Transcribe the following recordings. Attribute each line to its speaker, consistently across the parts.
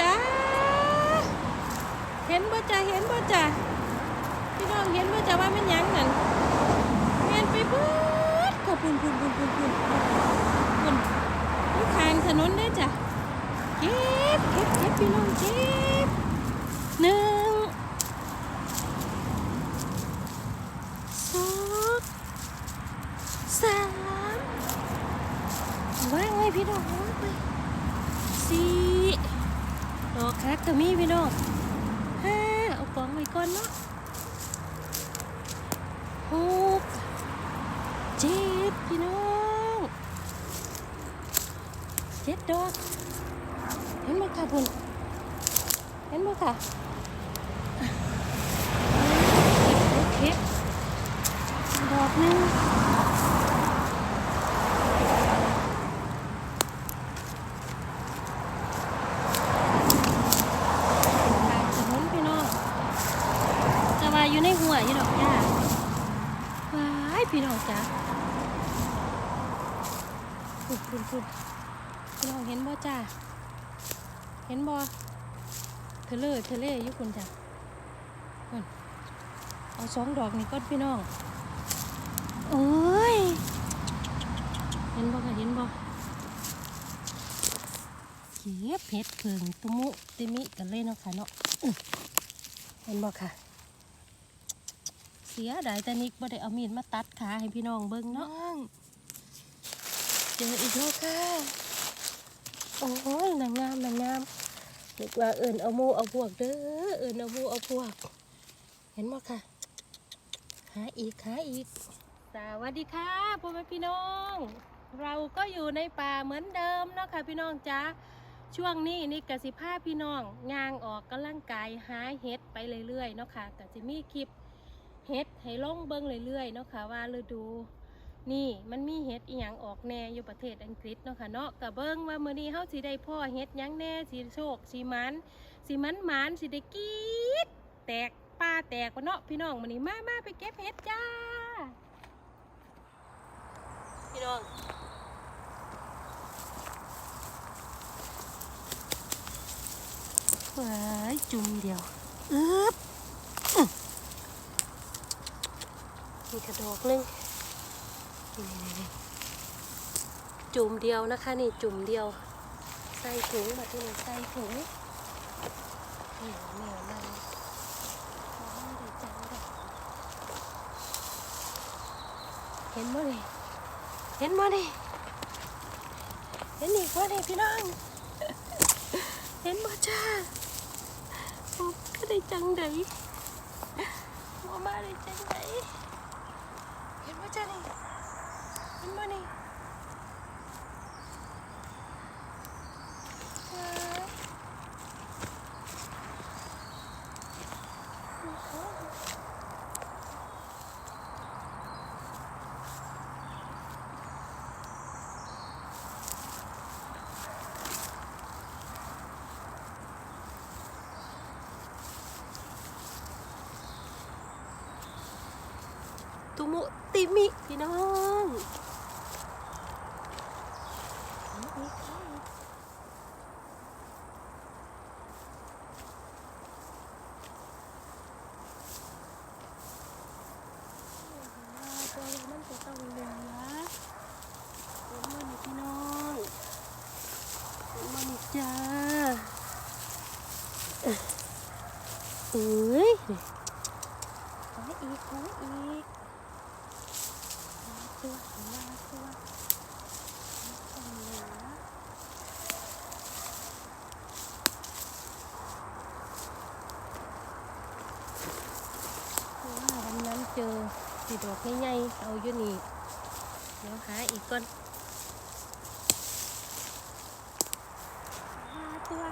Speaker 1: จ้าเห็นบ่จ้าเห็นบ่จ้าพี่น้องเห็นบ่จ้าว่ามันยังนั่นแม่นไปเบิดขอบคุณคุณคุณคุณคุณคุณอยู่ข้างถนนได้จ้ะเก็บเก็บเก็บพี่น้องเก็บหนึ่งสองสามว่างไงพี่น้องว่างไปสี่ดอ ก็มีพี่น้องห้าเอากองไว้ก่อนเนาะหกเจ็ดพี่น้องเจ็ดดอกเห็นไหมคะคุณเห็นไหมคะโอเคดอกหนึ่ง ทางถนนพี่น้องจะว่าอยู่ในหัวอยู่ดอกหญ้าว้ายพี่น้องจ้ะพุ่นพุ่นพุ่นพี่น้องเห็นบ่จ้าเห็นบ่ เทเลอร์เทเลอร์อยู่คุณจ้ะพุ่นเอาสองดอกนี่ก่อนพี่น้องโอ้ย เห็นบ่คะเห็นบ่เก็บเพชรเพิงตุมุติมิกันเลยเนาะค่ะเนาะอื้อเห็นบ่ค่ะเสียดายแต่นิกบ่ได้เอามีดมาตัดขาให้พี่น้องเบิ่งเนาะเจออีกแล้วค่ะ โอ้ยนางงามนางงาม นึกว่าเอิญเอาหมูเอาพวกเด้อเอิญเอาหมูเอาพวก เห็นบ่ค่ะ หาอีกหาอีก สวัสดีค่ะพ่อแม่พี่น้อง เราก็อยู่ในป่าเหมือนเดิมเนาะค่ะพี่น้องจ้าช่วงนี้นี่กสิภาพี่น้องยางออกกำลังกายหาเห็ดไปเรื่อยๆเนาะค่ะก็จะมีคลิปเห็ดให้ล่องเบิ้งเรื่อยๆเนาะค่ะว่าฤดู นี่มันมีเห็ดอีหยังออกแน่อยู่ประเทศอังกฤษเนาะค่ะเนาะก็เบิ้งว่ามื้อนี้เฮาสิได้พ่อเห็ดหยังแน่สิโชคสิมันสิมันหมานสิได้กรีดแตกป้าแตกวะเนาะพี่น้องมื้อนี้มามาไปเก็บเห็ดจ้า พี่น้องเฮ้ยจุ่มเดียวอึ๊บอื้อมีกระดอกหนึงนี่ๆๆ จุ่มเดียวนะคะนี่จุ่มเดียว ใส่ถุงมาที่นี่ใส่ถุงเหนียวเหนียวมันอ๋อดีจังเห็นบ่นี่เห็นบ่นี่เห็นอีกบ่นี่พี่น้อง เห็นบ่จ้าโอ้ก็ได้จังไดบ่มาได้จังไดเห็นบ่จ้านี่ เห็นบ่นี่ว้าวโอ้โหตุมุติมิพี่น้องนี่ค่ะตัวมันจะต้องเหลือเห็นมันนี่พี่น้องเห็นมันนี่จ้าเอ้ยข ออีกขออีกตัวหัวตัวต้องเหลือเพราะว่าวันนั้นเจอสีดอกง่ายๆเอาอยู่นี่เดี๋ยวหาอีกก่อนหาตัว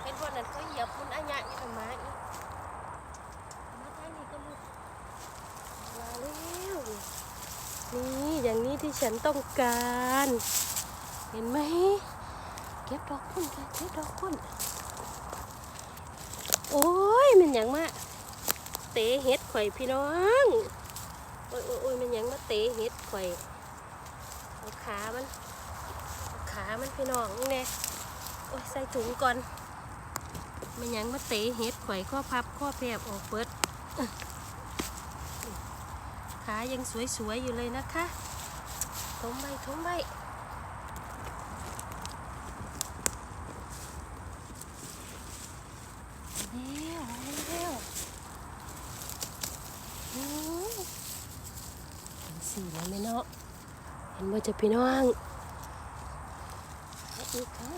Speaker 1: เห็นวันนั้นเขาเหยียบมันอัญญะอยู่ทำไมอีกมาทางนี้ก็ลูก มาแล้วนี่อย่างนี้ที่ ฉันต้องการ เห็นไหม เก็บดอกพุ่นเก็บดอกพุ่นโอ้ยมันยังมาเตะเห็ดข่อยพี่น้อง โอ้ยโอ้ยมันยังมาเตะเห็ดข่อยเอาขามันเอาขามันพี่น้องนี่แน่ส่ถุงก่อนม่หยังมาเตะเห็ดข่อยข้อพับข้อแพบออกเปิดขายังสวยๆอยู่เลยนะคะ มใบทมใบเร็วเร็วอื้อเห็นสีแล้วไหมเนาะเห็นว่าจะพี่น้องอีกครั้ง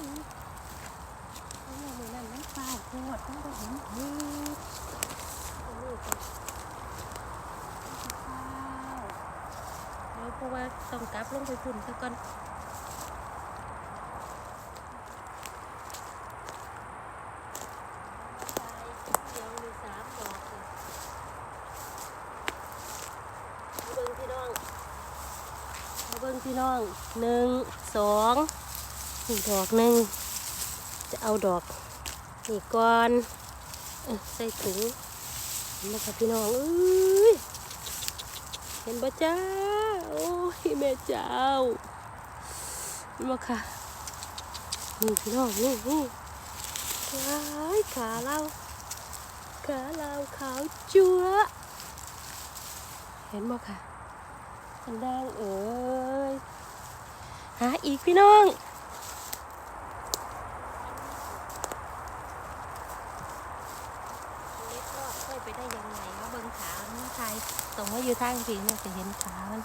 Speaker 1: เอาหมือนั่นมันเปล่าโคตรต้องไปเห็นเฮ้ยเอานี่ก่อน เอาเปล่าเดี๋ยวเพราะว่าต้องกลับลงไปพุ่นซะก่อนเดี๋ยวมีสามดอกเลยมาเบิ่งพี่น้องมาเบิ่งพี่น้องหนึ่งสองอีกดอกหนึ่งจะเอาดอกนี่ก่อนเอ้ยใส่ถุงเห็นไหมคะพี่น้องเอ้ย เห็นบ่จ้า โอ้ยแม่เจ้าเห็นบ่ค่ะนี่พี่น้องนี่นี่ว้ายขาเราขาเราขาวจั๊วเห็นบ่ค่ะอันแดงเอ้ยหาอีกพี่น้อง เล็กรอดค่อยไปได้ยังไงว่าเบิ้งขามันไทยต รงว่าอยู่ทางผีเนี่ยจะเห็นขามัน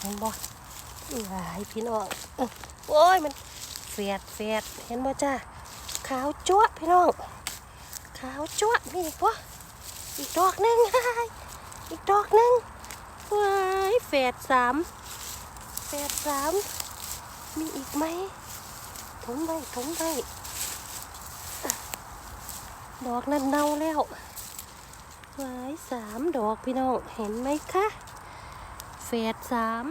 Speaker 1: เห็นบ่หลายพี่น้องโอ้ยมันเฟียดเฟียดเห็นบ่จ้าขาวจั๊วะพี่น้องขาวจั๊วะมีอีกวะอีกดอกหนึ่งอีกดอกหนึ่งว้ายแฝดสามแฝดสามมีอีกไหมถมไว้ถมไว้ ดอกนั้นเน่าแล้วไว้สามดอกพี่น้อง เห็นไหมคะแฝดสาม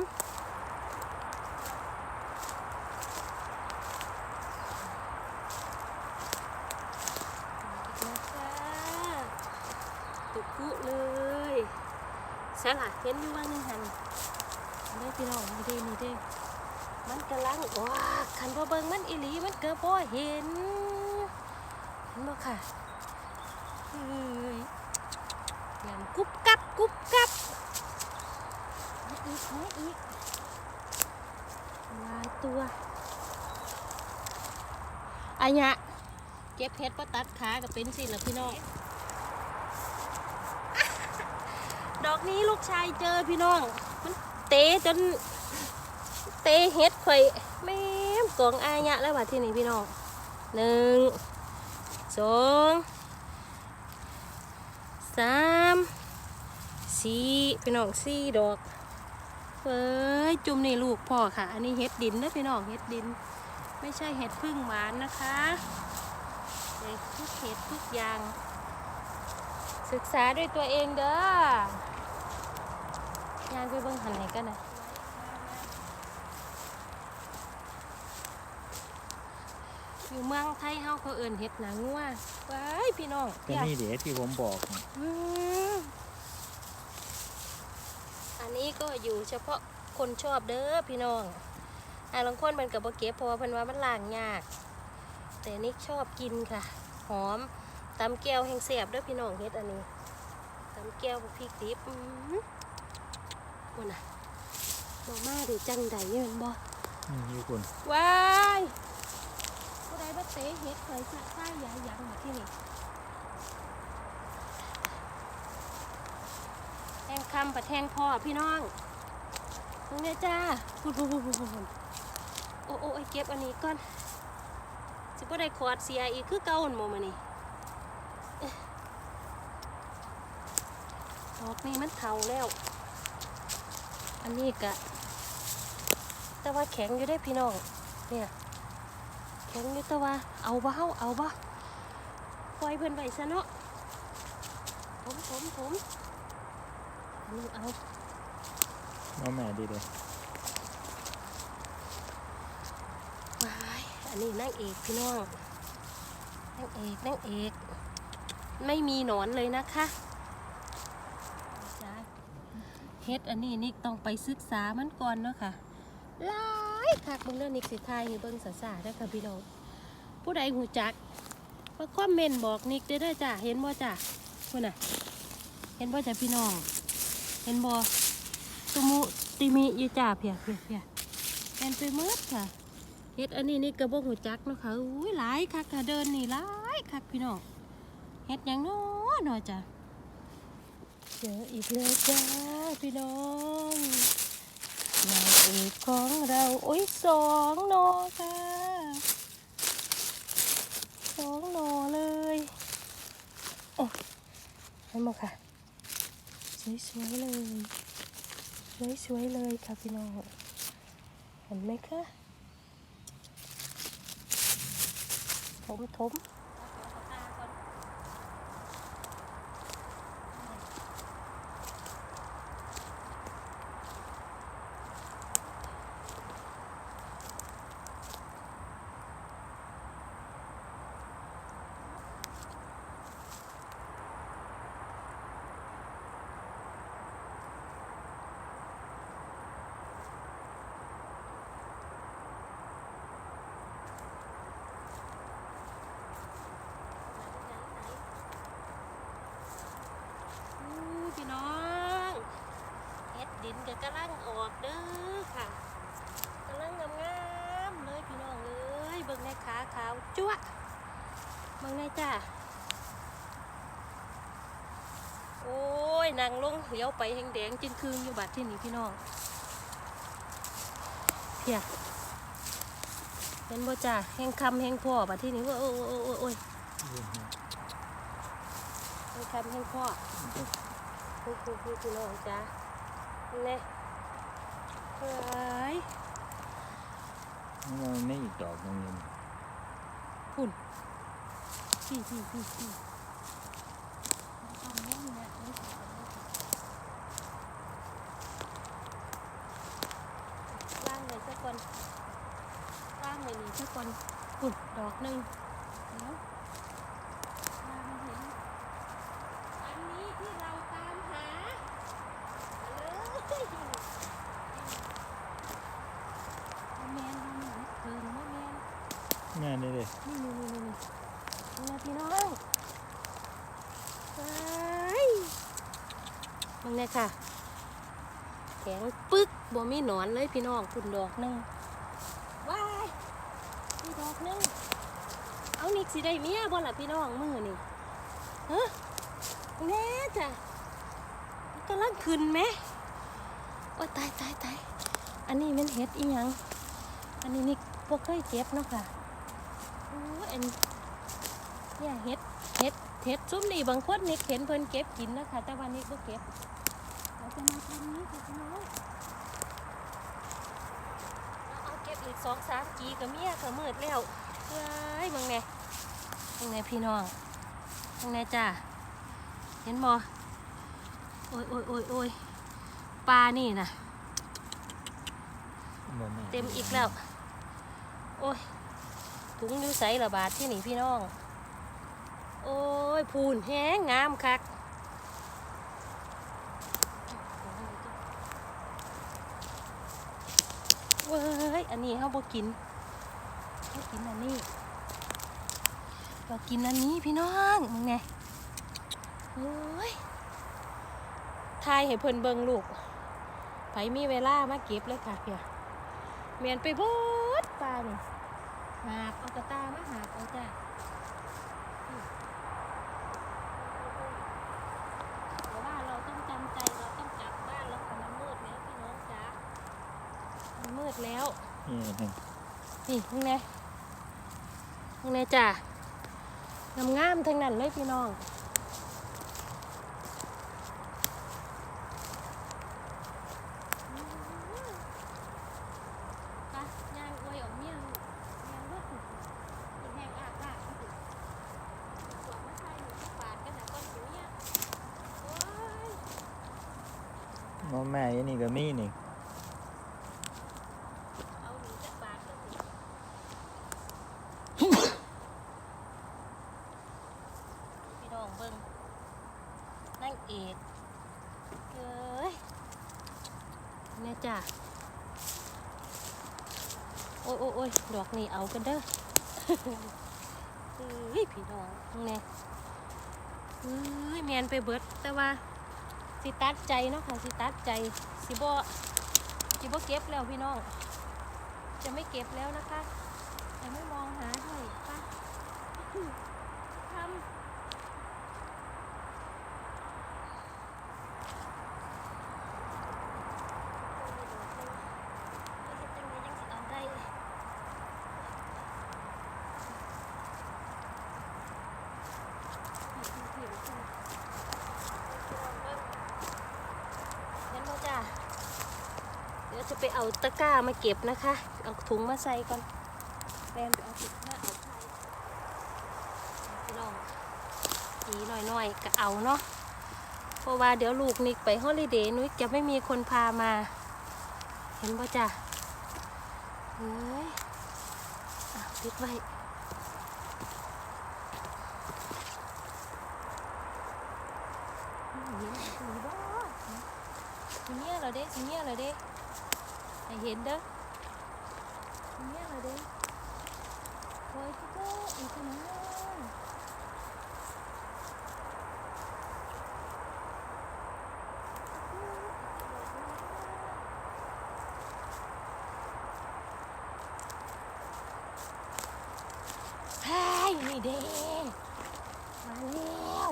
Speaker 1: ตุกุเลยใช่ล่ะเห็นอยู่ว่าหนึงหันนี่พี่น้องนี่เด้นี่เด้มันกำลังว้าคันบ่เบิงมันอีหลีมันเกิดบ่เห็นเห็นบ่ค่ะ เฮ้ยำกุ๊บกับกุ๊บกับมาอีกอีกหลายตัวอันเนี้ยเก็บเพชรก็ตัดขากับเป็นสิล่ะพี่น้อง ดอกนี้ลูกชายเจอพี่น้อง มันเตะจนเตะเฮ็ดข่อยแม่มกองอายะแล้วว่าที่นี่พี่น้องหนึ่งสอง สามสี่พี่น้องสี่ดอกเฟ้ยจุ่มนี่ลูกพ่อค่ะ อันนี้เห็ดดินนะพี่น้องเห็ดดิน ไม่ใช่เห็ดพึ่งหวานนะคะทุกเห็ดทุกอย่าง ศึกษาด้วยตัวเองเด้อยางไปเบิ่งหันไหนกันนะ อยู่เมืองไทยเฮาเขาเอิ้นเห็ดหนังงัวว้ายพี่น้อง
Speaker 2: ก็นี่เดี๋ยวที่ผมบอกน่ะ
Speaker 1: อืมอันนี้ก็อยู่เฉพาะคนชอบเด้อพี่น้องอ่าบางคนมันกับบ่เก็บเพราะว่าเพิ่นว่ามันล้างยาก แต่นี่ชอบกินค่ะ หอมตำแก้วแห้งเสียบเด้อพี่น้องเฮ็ดอันนี้ตำแก้วกับพริกดิบอืมว่าน่ะบ่มาได้จังใดแม่นบ่
Speaker 2: อืมอยู่คุณ
Speaker 1: ว้ายผู้ ใดมาเตะเฮ็ดเคยสะใต้ยาหยังมาที่นี่แทงคำประแทงพ่อพี่น้องตรงเนี้ยจ้าพูดพูดพูดพูดพูดโอ้โอ้ไอ้เก็บอันนี้ก่อนสิบ่ได้ขอดเสียอีกคือเก่าหนโมมานี่ดอกนี้มันเทาแล้ว อันนี้กะ แต่ว่าแข็งอยู่ได้พี่น้องเนี่ย ข็งอยู่แต่ว่าเอาบ่เฮาเอาบ่ปล่อยเพิ่นไปซะเนาะผมผมผมอันนี้เอา
Speaker 2: น้องแม่ดีเลย
Speaker 1: วายอันนี้นางเอกพี่น้องนางเอกนางเอก ไม่มีหนอนเลยนะคะเฮ็ดอันนี้นิกต้องไปศึกษามันก่อนเนาะค่ะลา คักเบิ่งเรื่องนิกสิทายให้เบิ่งสาๆเด้อค่ะพี่น้อง ผู้ใดหูจักมาคอมเมนต์บอกนิกได้เด้อจ้ะเห็นบ่จ้ะพุ่นน่ะ เห็นบ่จ้ะพี่น้อง เห็นบ่ตุมุติมิอยู่จ้าเพียเพียเพียแอนไปหมืดค่ะเฮ็ดอันนี้นี่กระบอกหูจักเนาะค่ะอุ้ยหลายคักค่ะเดินนี่หลายคักพี่น้องเฮ็ดยังเนาะเนาะจ้ะเจออีกแล้วจ้าพี่น้อง นางเอกของเราโอ้ยสองหนค่ะสองหนเลยโอ้เห็นบ่ค่ะ สวยๆเลยสวยๆเลยค่ะพี่น้องเห็นไหมคะถมถมอู้พี่น้องเฮ็ ดินก็กำลังออกเด้อค่ะกำลังงามๆเลยพี่น้องเอ้ยเบิ่งในขาขาวจั๊วเบิ่งในจ้าโอ้ยนางลงเหียวไปแหงแดงจึงคืนอยู่บัดที่นี่พี่น้องเพียเห็นบ่จ้าแหงคำแหงพ่อบัดที่นี่ว่าโอ้ยโอ้ยโอ้ยแหงคำแหงพ่อพูดพูดพูดพี่น้องจ้า เนี่ยเฮ้ย
Speaker 2: มันไม่อีกดอกหนึงนี่
Speaker 1: ฝุ่นพี่พี่พี่พี่ต้องเล่นนะนี่ว่างเลยสักคนว่างเลยนี่สักคนฝุ่นดอกหนึ่งเดี๋ยวว่างเห็นอันนี้ที่เราตามหามาเลยบ่แมนบ่แมนเกินบ่แมน
Speaker 2: แม่นี่เลย
Speaker 1: นี่นี่นี่นี่นี่นะพี่น้องไปมึงเนี่ยค่ะ แข็งปึ๊กบ่ มีหนอนเลยพี่น้องคุณดอกหนึงว้ายนี่ดอกหนึงเอานิกสิได้เมียบ่ล่ะพี่น้องมือนี่ฮะแน่จ้ะกำลังขึ้นไหมโอ้ตายตายตายอันนี้มันเห็ดอีหยังอันนี้นิกบ่เคยเก็บเนาะค่ะโอ้อันเนี่ยเฮ็ดเฮ็ดเฮ็ดซุ้มนี่บางคนนี่เห็นเพิ่นเก็บกินนะคะแต่วันนี้บ่เก็บเราจะมาทำนี้ค่ะพี่น้องเอาเอาเก็บอีกสองสามกีกับเมียก็มืดแล้วเฮ้ยเบิ่งแน่เบิ่งแน่พี่น้องเบิ่งแน่จ้าเห็นบ่โอ้ยโอ้ยโอ้ยโอ้ยปลานี่นะ
Speaker 2: บ่แม่
Speaker 1: เต็มอีกแล้ว โอ้ยถุงอยู่ใสระบาดที่นี่พี่น้อง โอ้ยพูนแห้งงามคัก เว้ย อันนี้เขาบ่กินเขากินอันนี้เรากินอันนี้พี่น้องมึงไงโอ้ยทายให้เพิ่นเบิงลูกไผมีเวลามาเก็บเลยค่ะเพียเมียนไปเบดปลานี่หาบเอากระตามาหาบเอาจ้ะแต่ว่าเราต้องจำใจเราต้องกลับบ้านแล้วค่ะมั นมืดแล้วพี่น้องจ๋ามันมืดแล้ว
Speaker 2: นี่นี่
Speaker 1: นี่มึงไงมึงไงจ้ะงามๆทั้งนั้นเลยพี่น้องไปย่างอวยออกเมียลูกย่างเลือดกินแห้งอาบอาบที่สุดสวมมาใส่หนูสักบาทกันนะก้อนหิวเนี่ยโอ้ย
Speaker 2: บ่แม่อันนี้ก็มีนี่
Speaker 1: เอาหนูสักบาทก็สิพี่น้ องเบิ่งนั่งเอกเอ้ยนี่จ้ะโอ้ยโอ้ยโอ้ยดอกนี่เอากันเด้อเฮ้ยพี่น้องนี่เฮ้ยแมนไปเบิดแต่ว่าสิตัดใจเนาะค่ะสิตัดใจสิบ่สิบ่เก็บแล้วพี่น้อง จะไม่เก็บแล้วนะคะจะไม่มองหาด้วยไปทำ งั้นเราจะเดี๋ยว จะไปเอาตะกร้ามาเก็บนะคะ เอาถุงมาใส่ก่อนแบมไปเอาถุงมาเอาใส่พี่น้องนีหน่อยๆก็เอาเนาะเพราะว่าเดี๋ยวลูกนิกไปฮอลิเดย์นุ้ยจะไม่มีคนพามา เห็นป่ะจ้ะเฮ้ยอะติดไว้ เห็นสีบ่สีเงี้ยเหรอเด้สีเงี้ยเหรอเด้ให้เห็นเด้อ เงี้ยเหรอเด้โอ้ยพี่โก้อีกคนนึงเฮ้ยนี่เด้มาแล้ว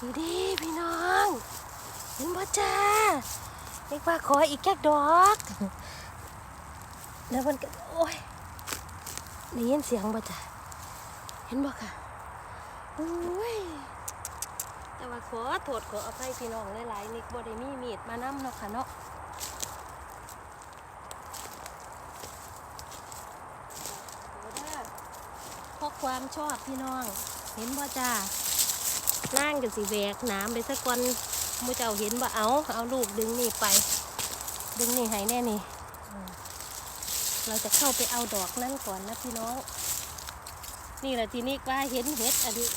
Speaker 1: ดีดีพี่น้องเห็นบ่จ้าเรียกว่าขออีกแค่ดอก แล้วมันก็โอ้ยได้ยินเสียงบ่จ้าเห็นบ่ค่ะโอ้ยแต่ว่าขอโทษขออภัยพี่น้องหลายๆนิกบ่ได้มีมีดมานำเนาะค่ะเนาะเพราะความชอบพี่น้อง เห็นบ่จ้านั่งกันสิแวกน้ำไปสักวันมูเจ้าเห็นว่เอา เอาลูกดึงนี่ไป ดึงนี่ให้แน่นี่ เราจะเข้าไปเอาดอกนั่นก่อนนะพี่น้อง นี่แหละทีนี้ว่าเห็นเห็ดอันนี้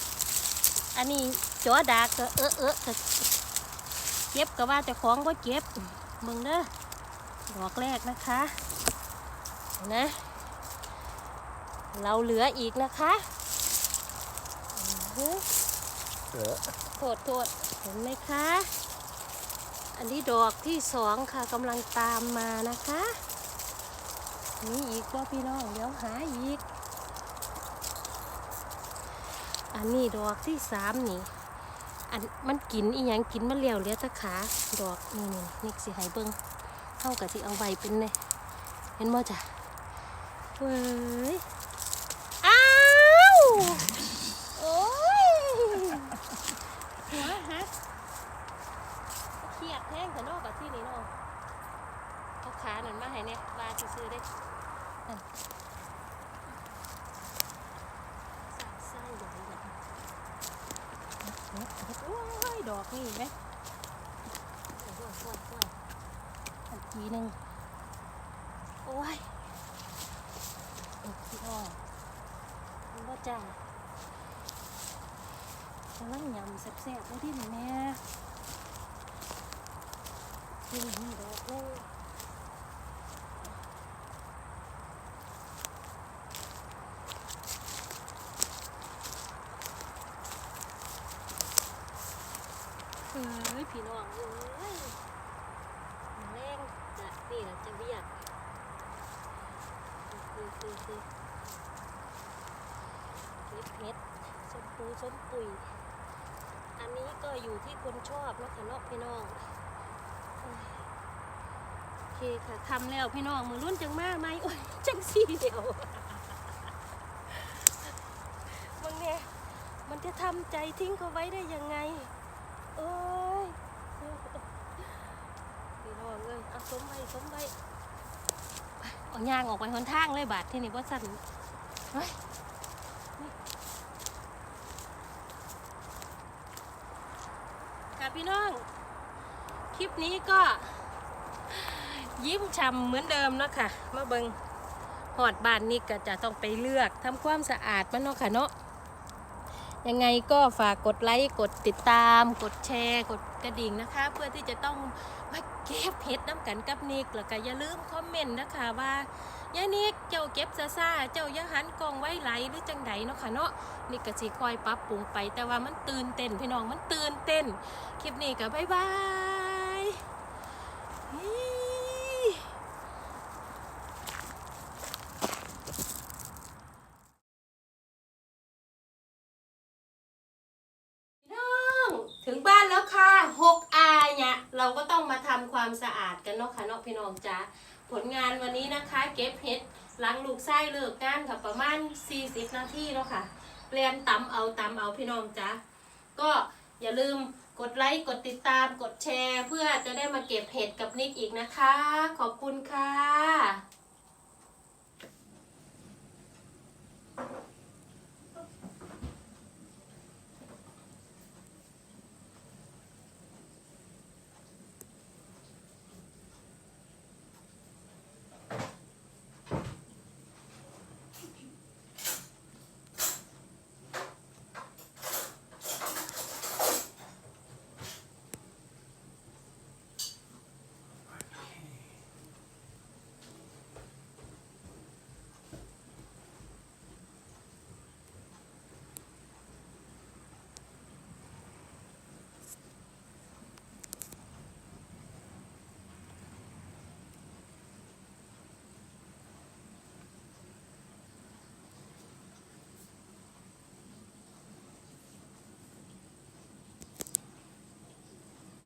Speaker 1: อันนี้จอดากก็เออเออก็เก็บก็ว่าจะของก็เก็บมึงเด้อดอกแรกนะคะนะ เราเหลืออีกนะคะโทษโทษเห็นไหมคะ อันนี้ดอกที่สองค่ะกำลังตามมานะคะ นี่อีกว่าพี่น้องเดี๋ยวหาอีก อันนี้ดอกที่สามนี่ อันมันกินอีหยังกินมันเลี้ยวเลี้ยตะขาดอกนี่นี่นี่สิหายเบิ้งเท่ากับที่เอาใบเป็นเนี่ยเห็นบ่จ้ะเว้ยอ้าว โอ้ย หัวฮะเครียดแห้งแต่นอกกับที่นี่เนาะเอาขาหนันมาให้เนี่ยบาซื้อๆได้นั่นใส่ใหญ่เลยโอกนี่ไหมโอ้ยโอ้ยโอ้ยโอ้ยทีหนึ่งโอ้ยโอ้ยพ่องมันว่าจ้ากำลังยำแซ่บๆเลยที่นี่แม่นี่นี่ดอกเลยเอ้ยพี่ น้องเอ้ยแรงจะนี่แหละจะเวียดคือคือคือเผ็ดเผ็ดส้มปูส้มปุย อันนี้ก็อยู่ที่คนชอบนาะค่ะเนาะพี่น้องโอ้ยโอเคค่ะทำแล้วพี่น้องมือรุ่นจังมากไหมโอ้ยจังสี่เดียวมึงเนี่ยมันจะทำใจทิ้งเขาไว้ได้ยังไง โอ้ยพี่น้องเลยเอา สมไว้เอายางออกไปหนทางเลยบาดที่นี่ว่าสั่นเฮ้ยค่ะพี่น้อง คลิปนี้ก็ ยิ้มช่ำเหมือนเดิมเนาะค่ะมาเบิงหอดบ้านนี่ก็จะต้องไปเลือกทำความสะอาดมันเนาะค่ะเนาะยังไงก็ฝากกดไลค์ กดติดตาม กดแชร์ กดกระดิ่งนะคะ เพื่อที่จะต้องมา เก็บเห็ดน้ำกันกับนิกแล้วก็อย่าลืมคอมเมนต์นะคะว่ายายนิกเจ้าเก็บซาซาเจ้าอย่าหันกองไว้ไหลหรือจังใดเนาะค่ะเนาะนี่ก็สิคอยปรับปรุงไปแต่ว่ามันตื่นเต้นพี่น้องมันตื่นเต้นคลิปนี้ก็บ๊ายบายฮิ้พี่น้องถึงบ้านแล้วค่ะหกอา เราก็ต้องมาทำความสะอาดกันเนาะค่ะเนาะพี่น้องจ้าผลงานวันนี้นะคะ เก็บเห็ดล้างลูกไส้เลิกงานค่ะประมาณ 40 นาทีแล้วค่ะเรียนตำเอาตำเอาพี่น้องจ้าก็อย่าลืมกดไลค์กดติดตามกดแชร์ เพื่อจะได้มาเก็บเห็ดกับนิกอีกนะคะ ขอบคุณค่ะ